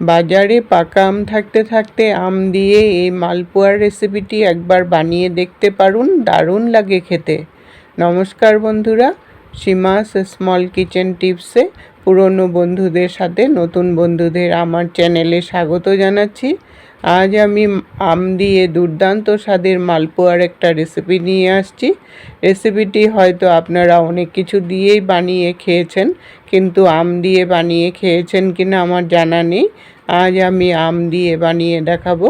বাজারে পাকা আম থাকতে থাকতে আম দিয়ে এই মালপোয়ার রেসিপিটি একবার বানিয়ে দেখতে পারুন, দারুণ লাগে খেতে। নমস্কার বন্ধুরা সীমাস স্মল কিচেন টিপসে পুরনো বন্ধুদের সাথে নতুন বন্ধুদের আমার চ্যানেলে স্বাগত জানাচ্ছি। আজ আমি আম দিয়ে দুর্দান্ত স্বাদের মালপোয়ার একটা রেসিপি নিয়ে আসছি। রেসিপিটি হয়তো আপনারা অনেক কিছু দিয়েই বানিয়ে খেয়েছেন, কিন্তু আম দিয়ে বানিয়ে খেয়েছেন কিনা আমার জানা নেই। আজ আমি আম দিয়ে বানিয়ে দেখাবো।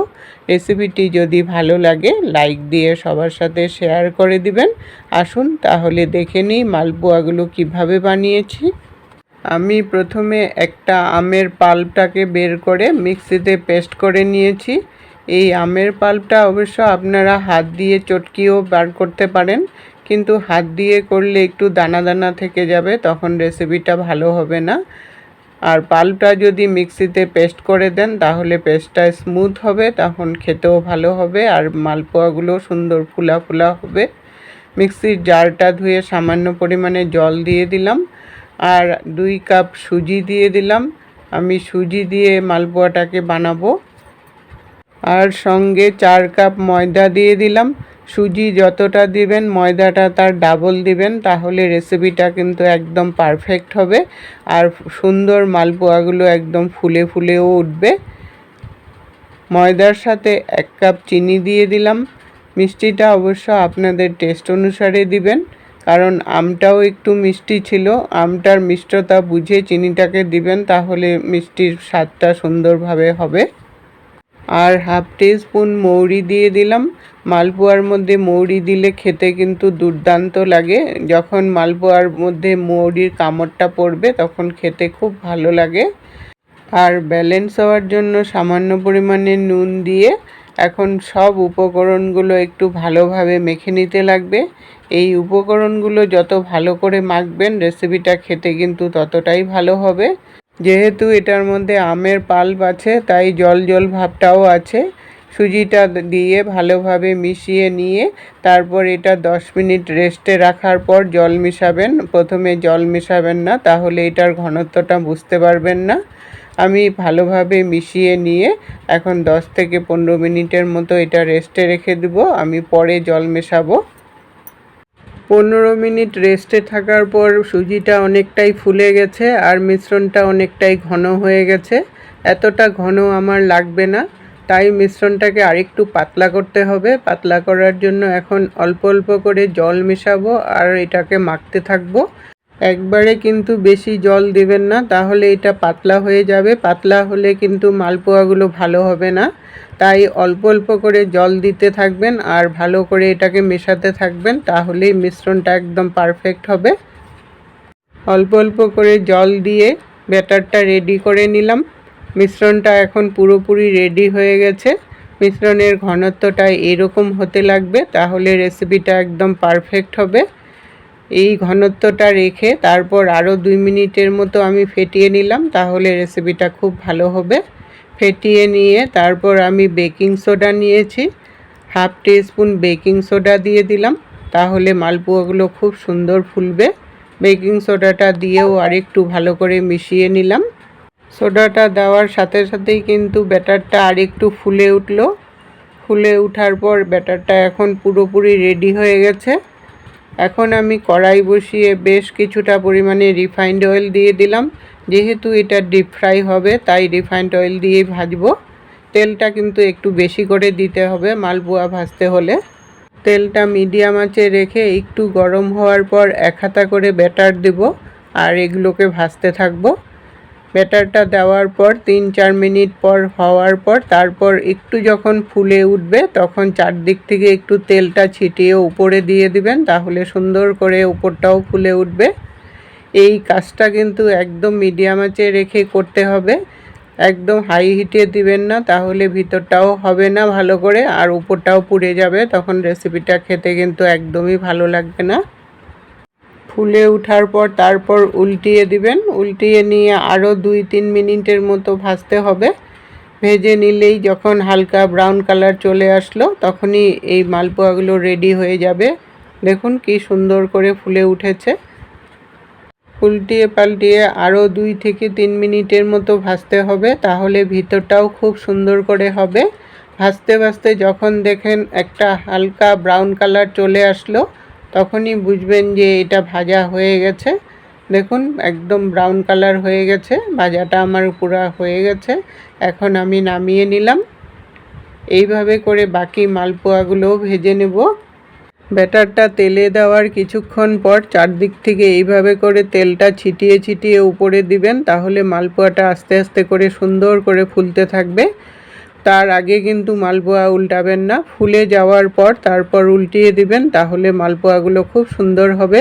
রেসিপিটি যদি ভালো লাগে লাইক দিয়ে সবার সাথে শেয়ার করে দিবেন। আসুন তাহলে দেখে নিই মালপোয়াগুলো কীভাবে বানিয়েছি। আমি প্রথমে একটা আমের পাল্পটাকে বের করে মিক্সিতে পেস্ট করে নিয়েছি। এই আমের পাল্পটা অবশ্য আপনারা হাত দিয়ে চটকিও বার করতে পারেন, কিন্তু হাত দিয়ে করলে একটু দানা দানা থেকে যাবে, তখন রেসিপিটা ভালো হবে না। আর পাল্পটা যদি মিক্সিতে পেস্ট করে দেন, তাহলে পেস্টটা স্মুথ হবে, তখন খেতেও ভালো হবে, আর মালপোয়াগুলো সুন্দর ফুলা ফুলা হবে। মিক্সির জারটা ধুয়ে সামান্য পরিমাণে জল দিয়ে দিলাম। আর দুই কাপ সুজি দিয়ে দিলাম। আমি সুজি দিয়ে মালপোয়াটাকে বানাবো। আর সঙ্গে চার কাপ ময়দা দিয়ে দিলাম। সুজি যতটা দিবেন, ময়দাটা তার ডাবল দিবেন, তাহলে রেসিপিটা কিন্তু একদম পারফেক্ট হবে। আর সুন্দর মালপোয়াগুলো একদম ফুলে ফুলেও উঠবে। ময়দার সাথে এক কাপ চিনি দিয়ে দিলাম। মিষ্টিটা অবশ্য আপনাদের টেস্ট অনুসারে দিবেন। কারণ আমটাও একটু মিষ্টি ছিল। আমটার মিষ্টতা বুঝে চিনিটাকে দিবেন, তাহলে মিষ্টির স্বাদটা সুন্দরভাবে হবে। আর হাফ স্পুন মৌরি দিয়ে দিলাম। মালপোয়ার মধ্যে মৌরি দিলে খেতে কিন্তু দুর্দান্ত লাগে। যখন মালপোয়ার মধ্যে মৌরির কামড়টা পড়বে, তখন খেতে খুব ভালো লাগে। আর ব্যালেন্স হওয়ার জন্য সামান্য পরিমাণে নুন দিয়ে এখন সব উপকরণগুলো একটু ভালোভাবে মেখে নিতে লাগবে। এই উপকরণগুলো যত ভালো করে মাখবেন রেসিপিটা খেতে কিন্তু ততটাই ভালো হবে। যেহেতু এটার মধ্যে আমের পাল্প আছে, তাই জল জল ভাবটাও আছে। সুজিটা দিয়ে ভালোভাবে মিশিয়ে নিয়ে তারপর এটা দশ মিনিট রেস্টে রাখার পর জল মিশাবেন। প্রথমে জল মিশাবেন না, তাহলে এটার ঘনত্বটা বুঝতে পারবেন না। আমি ভালোভাবে মিশিয়ে নিয়ে এখন দশ থেকে পনেরো মিনিটের মতো এটা রেস্টে রেখে দেবো। আমি পরে জল মেশাবো। পনেরো মিনিট রেস্টে থাকার পর সুজিটা অনেকটাই ফুলে গেছে আর মিশ্রণটা অনেকটাই ঘন হয়ে গেছে। এতটা ঘন আমার লাগবে না। তাই মিশ্রণটাকে আরেকটু পাতলা করতে হবে। পাতলা করার জন্য এখন অল্প অল্প করে জল মেশাবো আর এটাকে মাখতে থাকব। একবারে কিন্তু বেশি জল দিবেন না, তাহলে এটা পাতলা হয়ে যাবে। পাতলা হলে কিন্তু মালপোয়াগুলো ভালো হবে না। তাই অল্প অল্প করে জল দিতে থাকবেন আর ভালো করে এটাকে মেশাতে থাকবেন, তাহলেই মিশ্রণটা একদম পারফেক্ট হবে। অল্প অল্প করে জল দিয়ে ব্যাটারটা রেডি করে নিলাম। মিশ্রণটা এখন পুরোপুরি রেডি হয়ে গেছে। মিশ্রণের ঘনত্বটা এরকম হতে লাগবে, তাহলে রেসিপিটা একদম পারফেক্ট হবে। এই ঘনত্বটা রেখে তারপর আরও দুই মিনিটের মতো আমি ফেটিয়ে নিলাম, তাহলে রেসিপিটা খুব ভালো হবে। ফেটিয়ে নিয়ে তারপর আমি বেকিং সোডা নিয়েছি half teaspoon baking soda দিয়ে দিলাম, তাহলে মালপোয়াগুলো খুব সুন্দর ফুলবে। বেকিং সোডাটা দিয়েও আরেকটু ভালো করে মিশিয়ে নিলাম। সোডাটা দেওয়ার সাথে সাথেই কিন্তু ব্যাটারটা আরেকটু ফুলে উঠল। ফুলে ওঠার পর ব্যাটারটা এখন পুরোপুরি রেডি হয়ে গেছে। এখন আমি কড়াই বসিয়ে বেশ কিছুটা পরিমাণে রিফাইন্ড অয়েল দিয়ে দিলাম। যেহেতু এটা ডিপ ফ্রাই হবে, তাই রিফাইন্ড অয়েল দিয়ে ভাজব। তেলটা কিন্তু একটু বেশি করে দিতে হবে মালপোয়া ভাজতে হলে। তেলটা মিডিয়াম আঁচে রেখে একটু গরম হওয়ার পর এক হাতা করে ব্যাটার দেব আর এগুলোকে ভাজতে থাকব। ব্যাটারটা দেওয়ার পর তিন চার মিনিট পর হওয়ার পর তারপর একটু যখন ফুলে উঠবে তখন চারদিক থেকে একটু তেলটা ছিটিয়ে উপরে দিয়ে দিবেন তাহলে সুন্দর করে উপরটাও ফুলে উঠবে। এই কাজটা কিন্তু একদম মিডিয়াম আঁচে রেখে করতে হবে। একদম হাই হিটে দিবেন না তাহলে ভিতরটাও হবে না ভালো করে আর উপরটাও পুড়ে যাবে তখন রেসিপিটা খেতে কিন্তু একদমই ভালো লাগবে না। ফুলে ওঠার পর তারপর উল্টিয়ে দিবেন। উল্টিয়ে নিয়ে আরও দুই তিন মিনিটের মতো ভাজতে হবে। ভেজে নিলেই যখন হালকা ব্রাউন কালার চলে আসলো, তখনই এই মালপোয়াগুলো রেডি হয়ে যাবে। দেখুন কি সুন্দর করে ফুলে উঠেছে। উল্টিয়ে পাল্টিয়ে আরও দুই থেকে তিন মিনিটের মতো ভাজতে হবে, তাহলে ভিতরটাও খুব সুন্দর করে হবে। ভাজতে ভাজতে যখন দেখেন একটা হালকা ব্রাউন কালার চলে আসলো তখনই বুঝবেন যে এটা ভাজা হয়ে গেছে। দেখুন, একদম ব্রাউন কালার হয়ে গেছে। ভাজাটা আমার পুরা হয়ে গেছে। এখন আমি নামিয়ে নিলাম। এইভাবে করে বাকি মালপোয়াগুলোও ভেজে নেব। ব্যাটারটা তেলে দেওয়ার কিছুক্ষণ পর চারদিক থেকে এইভাবে করে তেলটা ছিটিয়ে ছিটিয়ে উপরে দিবেন, তাহলে মালপোয়াটা আস্তে আস্তে করে সুন্দর করে ফুলতে থাকবে। তার আগে কিন্তু মালপোয়া উল্টাবেন না। ফুলে যাওয়ার পর তারপর উল্টিয়ে দিবেন, তাহলে মালপোয়াগুলো খুব সুন্দর হবে।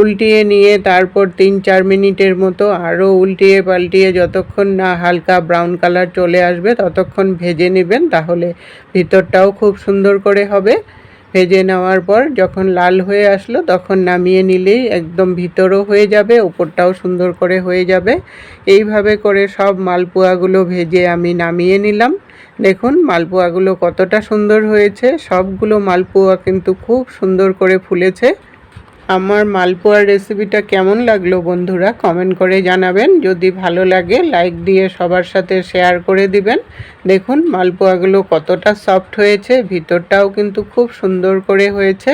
উল্টিয়ে নিয়ে তারপর তিন চার মিনিটের মতো আরও উল্টিয়ে পাল্টিয়ে যতক্ষণ না হালকা ব্রাউন কালার চলে আসবে, ততক্ষণ ভেজে নেবেন, তাহলে ভিতরটাও খুব সুন্দর করে হবে। ভেজে নেওয়ার পর যখন লাল হয়ে আসলো, তখন নামিয়ে নিলেই একদম ভিতরও হয়ে যাবে ওপরটাও সুন্দর করে হয়ে যাবে। এইভাবে করে সব মালপোয়াগুলো ভেজে আমি নামিয়ে নিলাম। দেখুন, মালপোয়াগুলো কতটা সুন্দর হয়েছে। সবগুলো মালপোয়া কিন্তু খুব সুন্দর করে ফুলেছে। আমার মালপোয়ার রেসিপিটা কেমন লাগল বন্ধুরা কমেন্ট করে জানাবেন। যদি ভালো লাগে, লাইক দিয়ে সবার সাথে শেয়ার করে দিবেন। দেখুন, মালপোয়াগুলো কতটা সফট হয়েছে, ভিতরটাও কিন্তু খুব সুন্দর করে হয়েছে।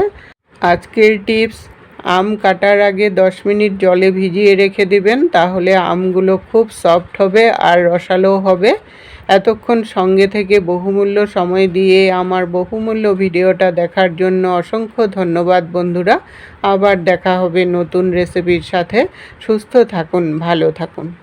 আজকের টিপস আম কাটার আগে 10 মিনিট জলে ভিজিয়ে রেখে দিবেন, তাহলে আমগুলো খুব সফট হবে আর রসালো হবে। এতক্ষণ সঙ্গে থেকে বহুমূল্য সময় দিয়ে আমার বহুমূল্য ভিডিওটা দেখার জন্য অসংখ্য ধন্যবাদ বন্ধুরা। আবার দেখা হবে নতুন রেসিপির সাথে। সুস্থ থাকুন, ভালো থাকুন।